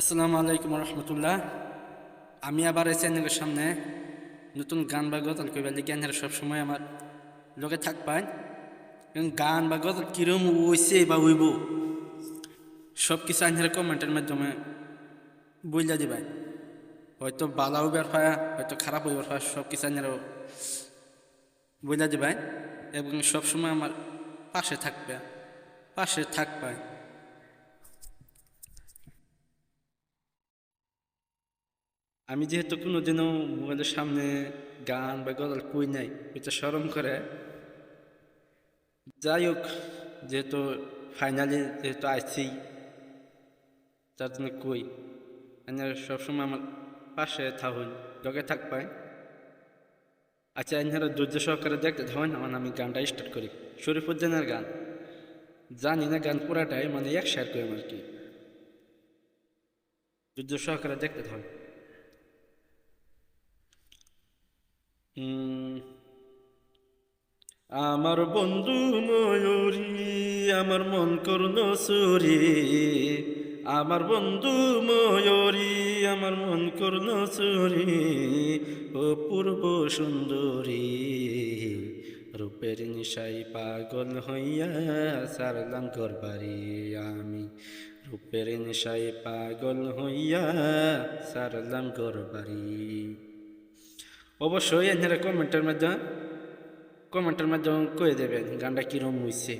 আসসালামু আলাইকুম রহমতুল্লাহ আমি আবার এই চ্যানেলের সামনে নতুন গান বা গজল কইবার লিগে আনহার সবসময় আমার লগে থাকবাই। এবং গান বা গজল কিরম ওইছে বা উইব সব কিছু আনহার কমেন্টের মাধ্যমে বইলা দিবাই। হয়তো বালা হইবার হয় হয়তো খারাপ হইবার হয় সব কিছু আনহারও বইলা দিবাই। এবং সবসময় আমার পাশে থাকবে, পাশে থাকবাই। আমি যেহেতু কোনোদিনও মোবাইলের সামনে গান বা গজল কই নাই, এটা স্মরণ করে। যাই হোক, যেহেতু ফাইনালি যেহেতু আইছি তার জন্য কই আমি সবসময় আমার পাশে থাকুন, লগে থাকবাই আচ্ছা এনারা ধৈর্য সহকারে দেখতে ধরেন আমার আমি গানটা স্টার্ট করি। শরীফুদ্দিনের গান। জানি না গান পুরাটাই মানে এক শেয়ার করি আর কি ধৈর্য সহকারে দেখতে ধরেন আমার বন্ধু ময়ূরী, আমার মন করুন সুরি। আমার বন্ধু ময়ূরী, আমার মন করুন সুরি। ও পূর্ব সুন্দরী, রূপের নিশাই পাগল হইয়া সারলাম করবারি আমি। রূপের নিশাই পাগল হইয়া সারলাম করবারি অবশ্যই এনারা কমেন্টের মাধ্যমে কমেন্টের মাধ্যমে কয়ে দেবেন গানটা কীরকম হইছে।